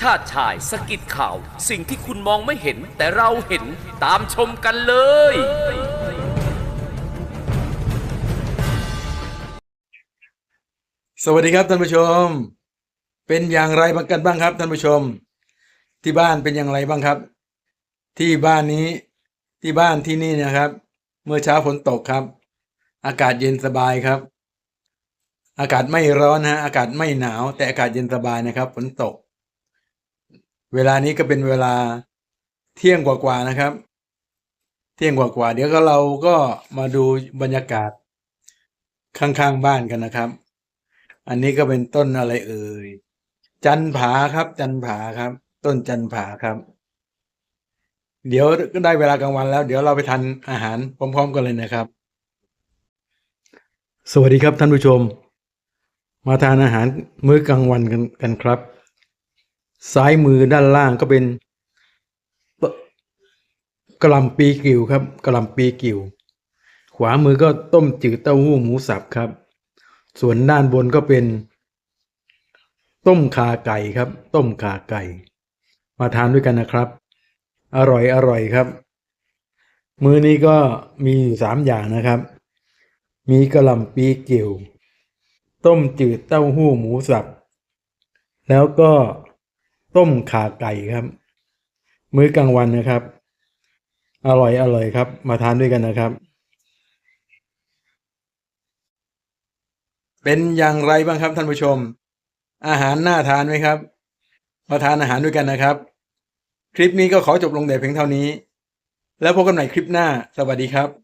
ชาติชายสกิดข่าว สิ่งที่คุณมองไม่เห็น แต่เราเห็นตามชมกันเลย สวัสดีครับท่านผู้ชม เป็นอย่างไรบ้างกันบ้างครับท่านผู้ชม ที่บ้านเป็นอย่างไรบ้างครับ ที่บ้านนี้ที่บ้านที่นี่นะครับ เมื่อเช้าฝนตกครับ อากาศเย็นสบายครับ อากาศไม่ร้อนฮะอากาศไม่หนาว แต่อากาศเย็นสบายนะครับฝนตก เวลานี้ก็เป็นเวลาเที่ยงกว่าๆนะครับ เที่ยงกว่าๆเดี๋ยวก็เราก็มาดูบรรยากาศข้างๆบ้านกันนะครับ อันนี้ก็เป็นต้นอะไรเอ่ย จันผาครับ จันผาครับ ต้นจันผาครับ เดี๋ยวก็ได้เวลากลางวันแล้ว เดี๋ยวเราไปทานอาหารพร้อม ๆ กันเลยนะครับ สวัสดีครับท่านผู้ชม มาทานอาหารมื้อกลางวันกันกันครับ ซ้ายมือด้านล่างก็เป็นกระลำปีกิวครับกระลำปีกิว ขวามือก็ต้มจืดเต้าหู้หมูสับครับ ส่วนด้านบนก็เป็น ต้มขาไก่ครับ ต้มขาไก่ มาทานด้วยกันนะครับ อร่อยอร่อยครับ มื้อนี้ก็มีอยู่สามอย่างนะครับ มีกระลำปีเกี่ยวต้มจืดเต้าหู้หมูสับ แล้วก็ ต้มขาไก่ครับ มื้อกลางวันนะครับ อร่อยอร่อยครับ มาทานด้วยกันนะครับ เป็นอย่างไรบ้างครับท่านผู้ชม อาหารน่าทานไหมครับ มาทานอาหารด้วยกันนะครับ คลิปนี้ก็ขอจบลงแต่เพียงเท่านี้ แล้วพบกันใหม่คลิปหน้า สวัสดีครับ